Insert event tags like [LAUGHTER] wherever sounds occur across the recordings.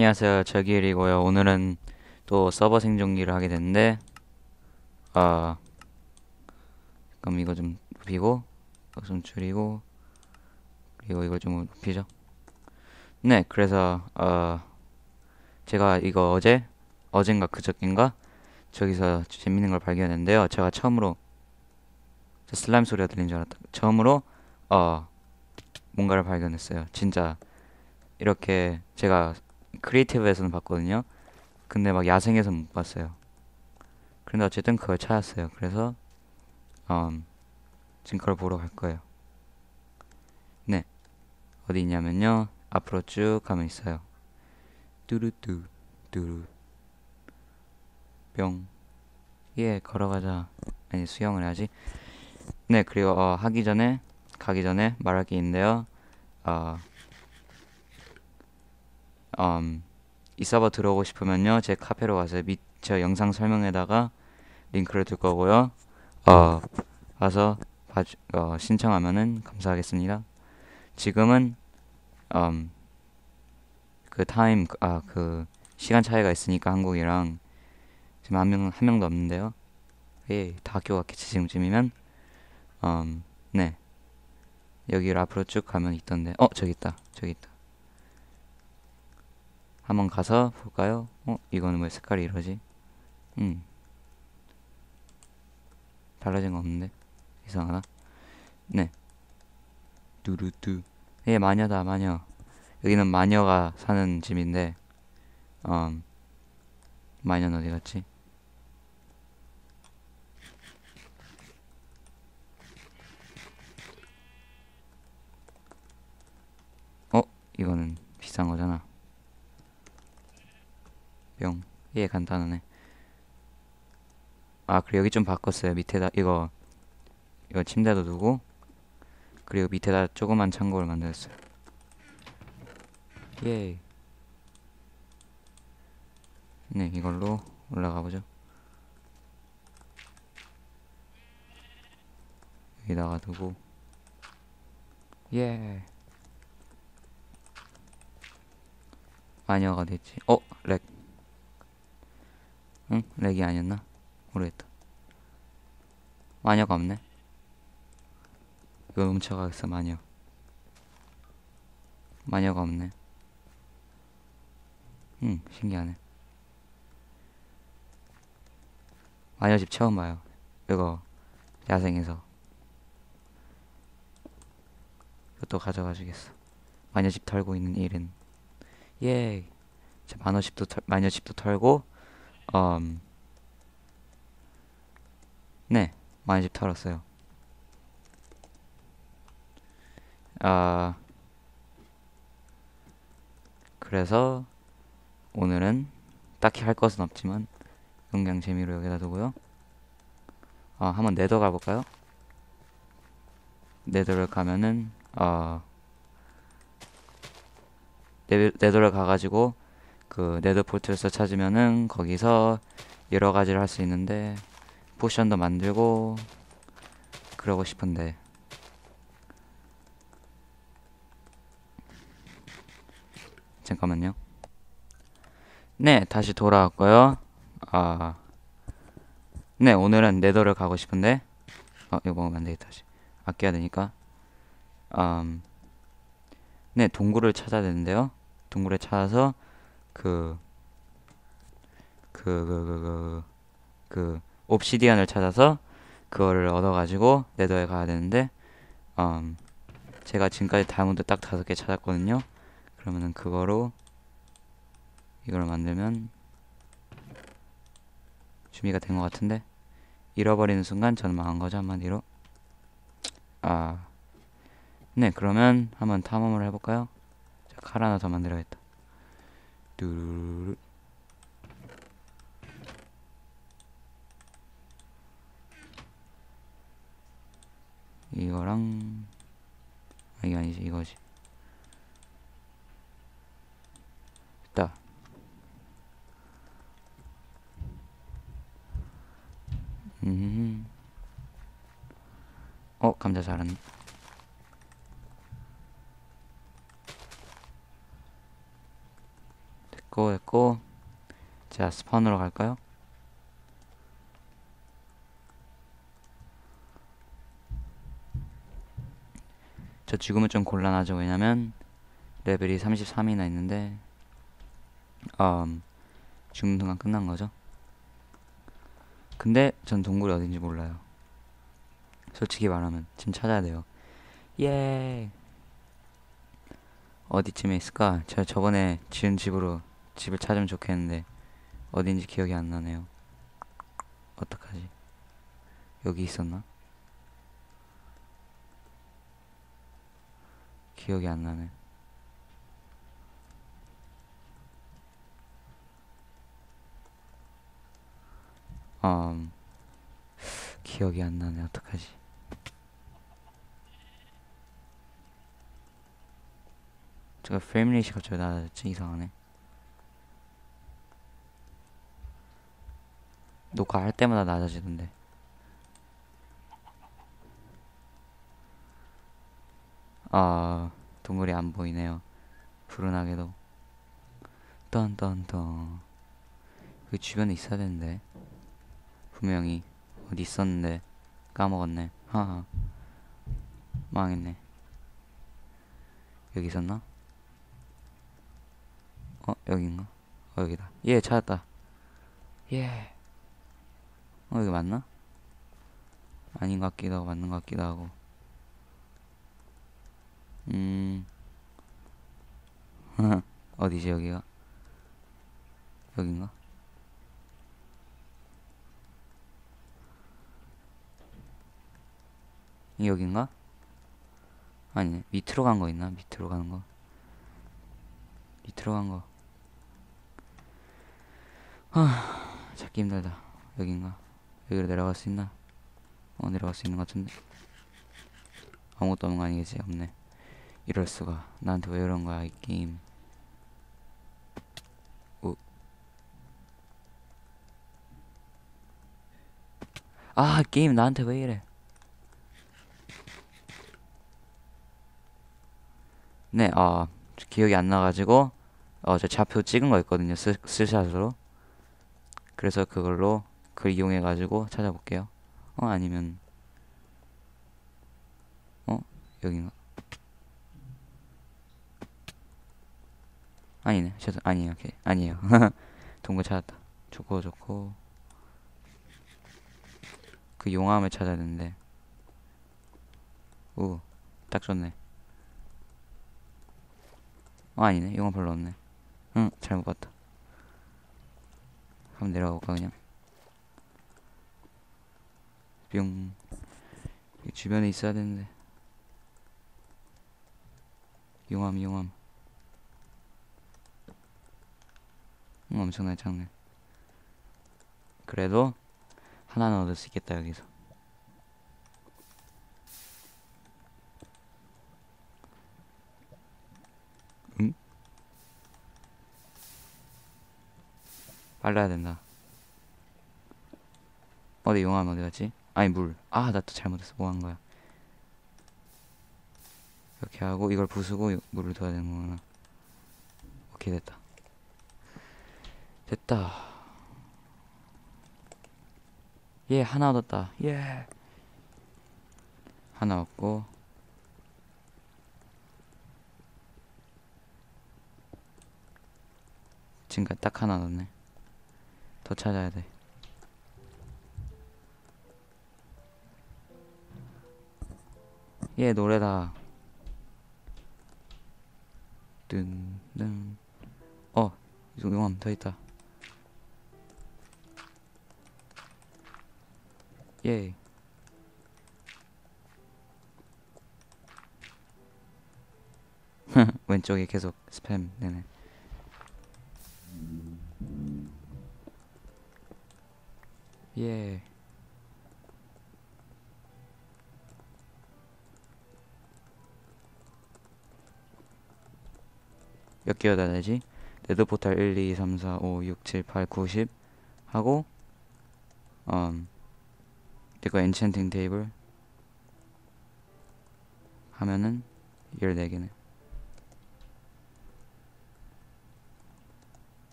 안녕하세요. 저기일이고요. 오늘은 또 서버 생존기를 하게 됐는데, 아, 그럼 이거 좀 높이고, 좀 줄이고, 그리고 이걸 좀 높이죠. 네, 그래서, 어, 제가 이거 어제, 어젠가 그저께인가, 저기서 재밌는 걸 발견했는데요. 제가 처음으로, 저 슬라임 소리가 들린 줄 알았다. 처음으로, 어, 뭔가를 발견했어요. 진짜, 이렇게 제가 크리에이티브에서는 봤거든요. 근데 막 야생에서는 못 봤어요. 그런데 어쨌든 그걸 찾았어요. 그래서 음, 지금 그걸 보러 갈 거예요. 네. 어디 있냐면요. 앞으로 쭉 가면 있어요. 뚜루뚜 뚜루 뿅. 예, 걸어가자. 아니 수영을 해야지. 네, 그리고 어, 하기 전에 가기 전에 말할 게 있는데요. 어, 음, 이 서버 들어오고 싶으면요 제 카페로 가서 밑 저 영상 설명에다가 링크를 둘 거고요. 어 와서 봐주, 어, 신청하면은 감사하겠습니다. 지금은 음, 그 타임 아 그 시간 차이가 있으니까 한국이랑 지금 한 명 한 명도 없는데요. 예, 다 학교 갔겠지 지금쯤이면 음, 네. 여기를 앞으로 쭉 가면 있던데 어 저기 있다 저기 있다 한번 가서 볼까요? 어, 이거는 왜 색깔이 이러지? 음. 달라진 거 없는데? 이상하다. 네. 두루뚜. 예, 마녀다, 마녀. 여기는 마녀가 사는 집인데, 음, 마녀는 어디 갔지? 어, 이거는 비싼 거잖아. 뿅. 예, 간단하네. 아, 그리고 여기 좀 바꿨어요. 밑에다 이거 이거 침대도 두고 그리고 밑에다 조그만 창고를 만들었어요. 예. 네, 이걸로 올라가 보죠. 여기다가 두고 예. 마녀가 됐지. 어, 렉. 응? 렉이 아니었나? 모르겠다. 마녀가 없네. 이거 훔쳐가겠어, 마녀. 마녀가 없네. 응, 신기하네. 마녀 집 처음 봐요. 이거, 야생에서. 이것도 가져가 주겠어. 마녀 집 털고 있는 일은. 예. 자, 마녀 집도 털, 마녀 집도 털고, 음, 네, 많이 집 털었어요. 아, 그래서 오늘은 딱히 할 것은 없지만 그냥 재미로 여기다 두고요. 아, 한번 네더 가볼까요? 네더를 가면은 어, 네, 네더를 가가지고 그 네더 포트에서 찾으면은 거기서 여러 가지를 할 수 있는데 포션도 만들고 그러고 싶은데 잠깐만요. 네, 다시 돌아왔고요. 아, 네, 오늘은 네더를 가고 싶은데 어, 이거 먹으면 안 되겠다. 다시 아껴야 되니까. 음, 네, 동굴을 찾아야 되는데요. 동굴에 찾아서 그, 그, 그, 그, 그, 그, 옵시디안을 찾아서 그거를 얻어가지고 네더에 가야 되는데, 음, 제가 지금까지 다이아몬드 딱 다섯 개 찾았거든요. 그러면은 그거로 이걸 만들면 준비가 된 것 같은데, 잃어버리는 순간 저는 망한 거죠, 한마디로. 아, 네, 그러면 한번 탐험을 해볼까요? 자, 칼 하나 더 만들어야겠다. 뚜루루루. 이거랑 아, 이게 아니지 이거지 됐다 음. 어 감자 자랐네 됐고 됐고 자 스폰으로 갈까요? 저 지금은 좀 곤란하죠. 왜냐면 레벨이 33이나 있는데 음, 죽는 순간 끝난 거죠. 근데 전 동굴이 어딘지 몰라요. 솔직히 말하면. 지금 찾아야 돼요. 예! 어디쯤에 있을까? 제가 저번에 지은 집으로 집을 찾으면 좋겠는데 어딘지 기억이 안 나네요. 어떡하지? 여기 있었나? 기억이 안 나네. 음, 기억이 안 나네. 어떡하지? 제가 프레임 레이시 갑자기 낮아졌지? 이상하네. 녹화할 때마다 낮아지던데. 아, 동물이 안 보이네요. 불운하게도. 딴딴딴. 그 주변에 있어야 되는데. 분명히 어디 있었는데 까먹었네. 하하. 망했네. 여기 있었나? 어, 여긴가? 어, 여기다. 예, 찾았다. 예. 어, 여기 맞나? 아닌 것 같기도 하고, 맞는 것 같기도 하고. 음. [LAUGHS] 어디지, 여기가? 여긴가? 여긴가? 아니네. 밑으로 간 거 있나? 밑으로 가는 거. 밑으로 간 거. 아, 찾기 힘들다. 여긴가? 여기로 내려갈 수 있나? 어, 내려갈 수 있는 것 같은데. 아무것도 없는 거 아니겠지? 없네. 이럴 수가. 나한테 왜 이런 거야, 이 게임. 오. 아, 게임 나한테 왜 이래? 네, 어, 기억이 안 나가지고, 어, 저 좌표 찍은 거 있거든요. 스, 스샷으로. 그래서 그걸로 그걸 이용해 가지고 찾아볼게요. 어, 아니면, 어, 여긴가? 아니네. 죄송, 아니에요. 오케이. 아니에요. [LAUGHS] 동굴 찾았다. 좋고, 좋고. 그 용암을 찾아야 되는데. 오, 딱 좋네. 어, 아니네. 용암 별로 없네. 응, 잘못 봤다. 한번 내려가 볼까, 그냥. 뿅. 이 주변에 있어야 되는데. 용암, 용암. 응, 엄청나게 작네. 그래도 하나는 얻을 수 있겠다, 여기서. 응? 빨라야 된다. 어디 용암 어디 갔지? 아니 물. 아, 나 또 잘못했어. 뭐 한 거야? 이렇게 하고 이걸 부수고 요- 물을 둬야 되는 거구나. 오케이 됐다. 됐다. 예, 하나 얻었다. 예. 하나 얻고 지금까지 딱 하나 얻었네. 더 찾아야 돼. 예, 노래다. 뜬, 뜬. 어, 용암 더 있다. 예. [LAUGHS] 왼쪽에 계속 스팸 되네. 예. 몇 개여야 되지? 네드 포탈 1, 2, 3, 4, 5, 6, 7, 8, 9, 10 하고 음 이거 엔챈팅 테이블 하면은 14개네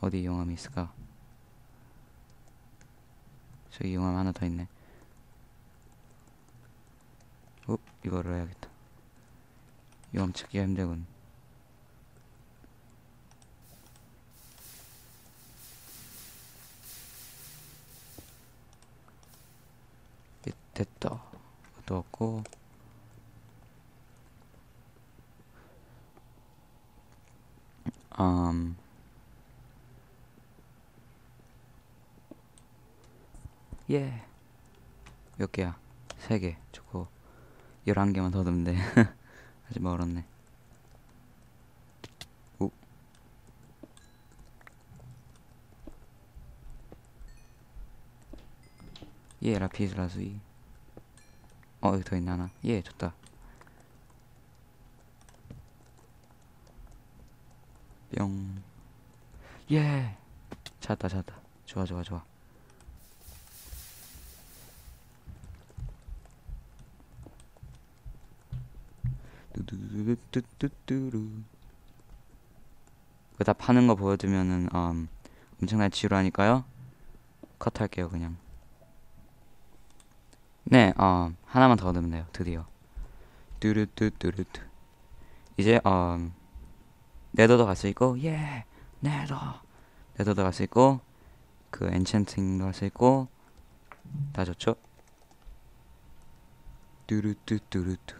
어디 용암이 있을까? 저기 용암 하나 더 있네. 어, 이거를 해야겠다. 용암 찾기가 힘들군. 예, 됐다. 이것도 없고. 음. 예. 몇 개야? 세 개. 좋고. 열한 개만 더 넣으면 돼. [LAUGHS] 아직 멀었네. 오. 예, 라피스라수이. 어, 여기 더 있나 하나? 예, 좋다. 뿅. 예. 찾았다, 찾았다. 좋아, 좋아, 좋아. 뚜뚜뚜뚜뚜뚜루. 그다 파는 거 보여주면은 음, 엄청나게 지루하니까요. 컷할게요, 그냥. 네, 어, 하나만 더 넣으면 돼요. 드디어. 뚜루뚜뚜루뚜. 이제 음, 네더도 갈 수 있고, 예, 네더. 네더도 갈 수 있고, 그 엔챈팅도 할 수 있고, 다 좋죠? 뚜루뚜뚜루뚜.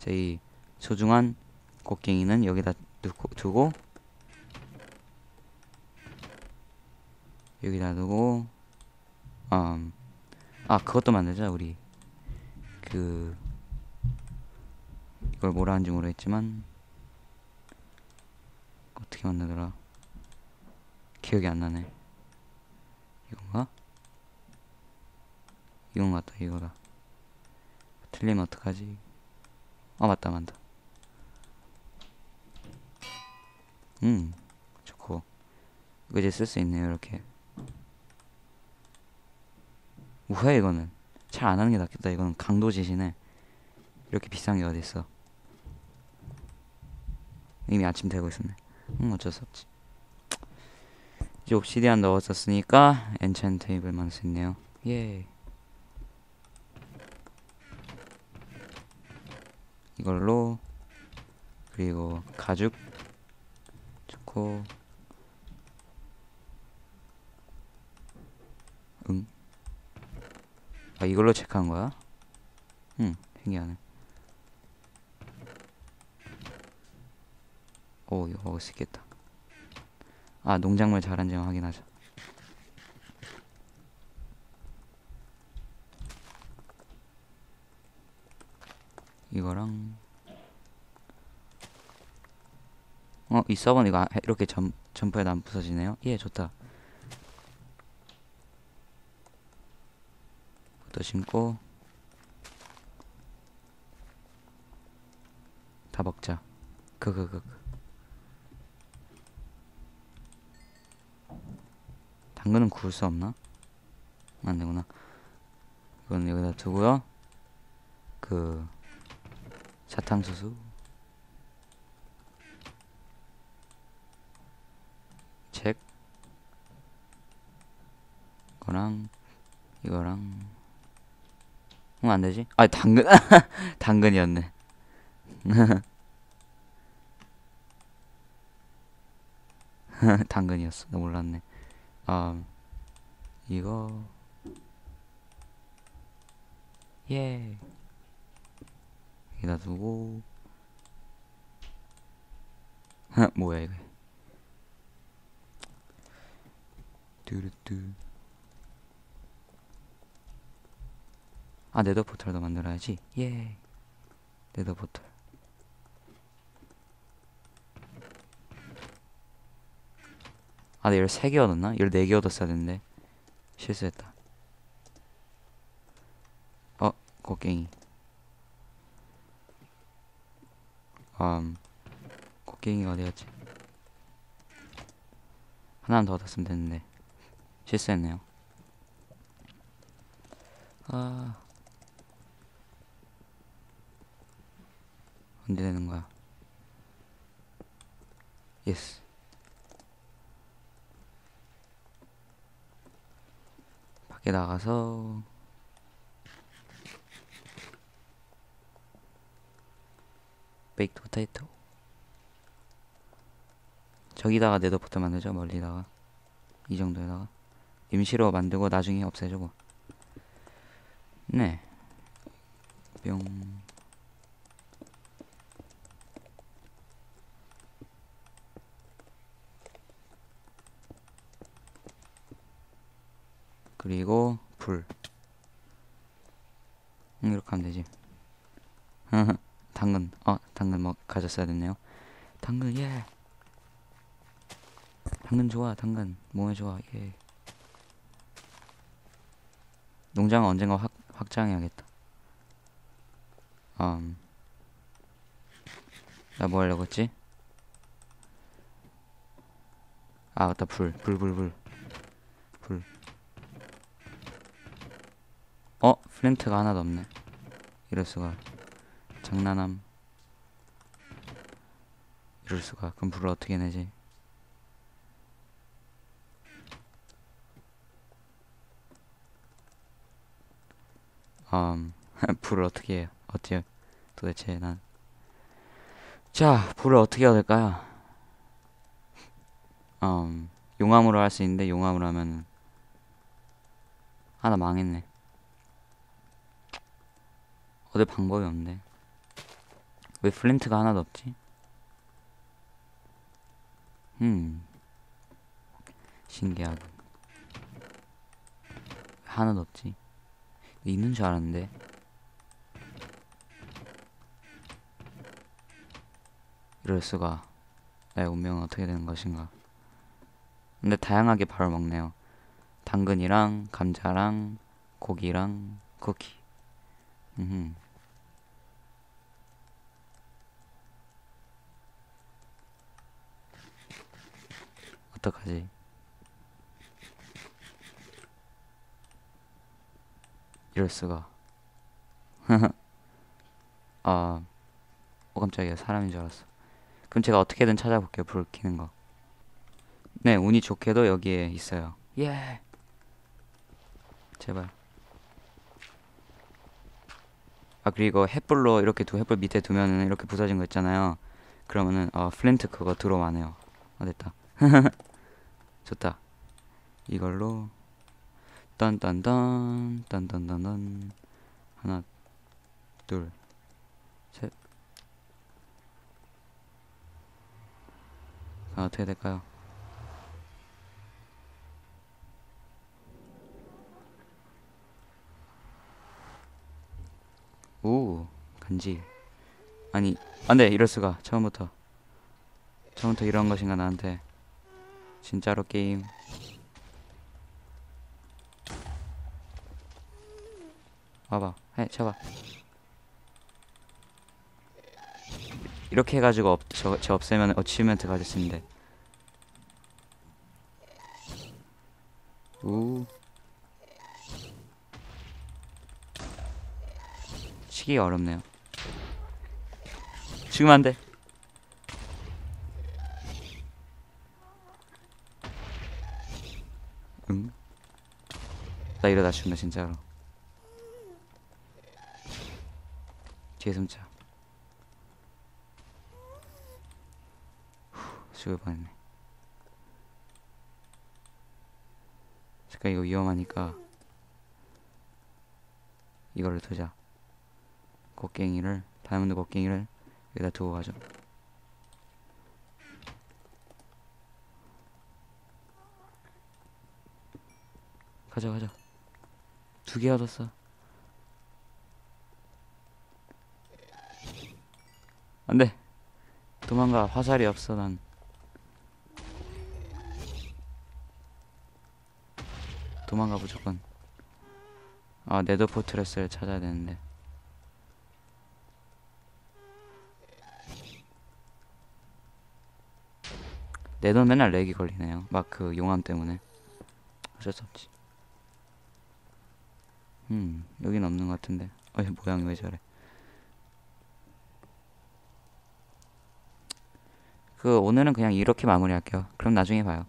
저희 소중한 곡괭이는 여기다 두고, 두고 여기다 두고 음, 아 그것도 만들자 우리. 그 이걸 뭐라 하는지 모르겠지만 어떻게 만들더라? 기억이 안 나네. 이건가? 이건 같다 이거다. 틀리면 어떡하지? 아 맞다 맞다. 음 좋고. 이제 쓸 수 있네요 이렇게 뭐야 이거는. 잘 안 하는 게 낫겠다. 이거는 강도짓이네 이렇게 비싼 게 어딨어. 이미 아침 되고 있었네. 음 어쩔 수 없지. 이제 옵시디안 넣었었으니까 엔찬 테이블만 쓸수 있네요. 예. 이걸로 그리고 가죽 좋고 응? 아 이걸로 체크한 거야? 응 신기하네 오 이거 먹을 수 있겠다 아 농작물 잘한지 확인하자 이거랑 어, 이 서버는 이거 아- 이렇게 점, 점프해도 안 부서지네요. 예, 좋다. 또 심고 다 먹자. 그그그 당근은 구울 수 없나? 안 되구나. 이건 여기다 두고요. 그 사탕수수 책 이거랑 이거랑 응 안 되지? 아 당근. [LAUGHS] 당근이었네. [LAUGHS] 당근이었어. 나 몰랐네. 아 이거. 예. 여기다 두고. [LAUGHS] 뭐야 이거. 뚜루뚜 아 네더 포털도 만들어야지. 예. 네더 포털. 아, 나 13개 얻었나? 14개 얻었어야 됐는데. 실수했다. 어, 곡괭이. 음, 곡괭이가 어디였지? 하나만 더 얻었으면 됐는데. 실수했네요. 아 언제 되는 거야? 예스. 밖에 나가서 베이크 포테이토 저기다가 네더포트 만들죠 멀리다가 이 정도에다가 임시로 만들고 나중에 없애주고 뭐. 네 뿅. 그리고 불. 음, 이렇게 하면 되지. [LAUGHS] 당근. 어, 당근 뭐 가졌어야 됐네요. 당근 예. 당근 좋아. 당근 몸에 좋아. 예. 농장은 언젠가 확, 확장해야겠다. 음. 나 뭐 하려고 했지? 아, 맞다. 불. 불, 불, 불. 불. 어? 플랜트가 하나도 없네. 이럴 수가. 장난함. 이럴 수가. 그럼 불을 어떻게 내지? 음, [LAUGHS] 불을 어떻게 해요? 어때요? 도대체 난. 자, 불을 어떻게 해야 될까요? 음, 용암으로 할 수 있는데 용암으로 하면은 하나 망했네. 얻을 방법이 없네. 왜 플린트가 하나도 없지? 음, 신기하군. 하나도 없지. 있는 줄 알았는데. 이럴 수가. 나의 운명은 어떻게 되는 것인가. 근데 다양하게 밥을 먹네요. 당근이랑 감자랑 고기랑 쿠키. 음. 어떡하지? 이럴 수가. [LAUGHS] 아, 어 깜짝이야. 사람인 줄 알았어. 그럼 제가 어떻게든 찾아볼게요. 불 켜는 거. 네, 운이 좋게도 여기에 있어요. 예. 제발. 아, 그리고 햇불로 이렇게 두 햇불 밑에 두면은 이렇게 부서진 거 있잖아요. 그러면은 어, 플린트 그거 들어와네요. 어, 됐다. [LAUGHS] 좋다. 이걸로 딴딴딴 딴딴딴딴 하나 둘 셋. 아, 어떻게 될까요? 오 간지 아니 안돼 이럴 수가 처음부터 처음부터 이런 것인가 나한테 진짜로 게임. 와봐. 해 잡아. 이렇게 해가지고 없, 저, 저 없애면 수 있는데. 우. 치기가 어렵네요. 지금 안돼 응? 나 이러다 죽네 진짜로. 뒤에 숨자. 후, 죽을 뻔했네. 잠깐 이거 위험하니까 이거를 두자. 곡괭이를 다이아몬드 곡괭이를 여기다 두고 가죠 가자 가자. 두 개 얻었어 안돼. 도망가. 화살이 없어 난. 도망가 무조건. 아 네더 포트레스를 찾아야 되는데. 네더 맨날 렉이 걸리네요. 막 그 용암 때문에. 어쩔 수 없지 음 여긴 없는 것 같은데. 어 모양이 왜 저래? 그 오늘은 그냥 이렇게 마무리할게요. 그럼 나중에 봐요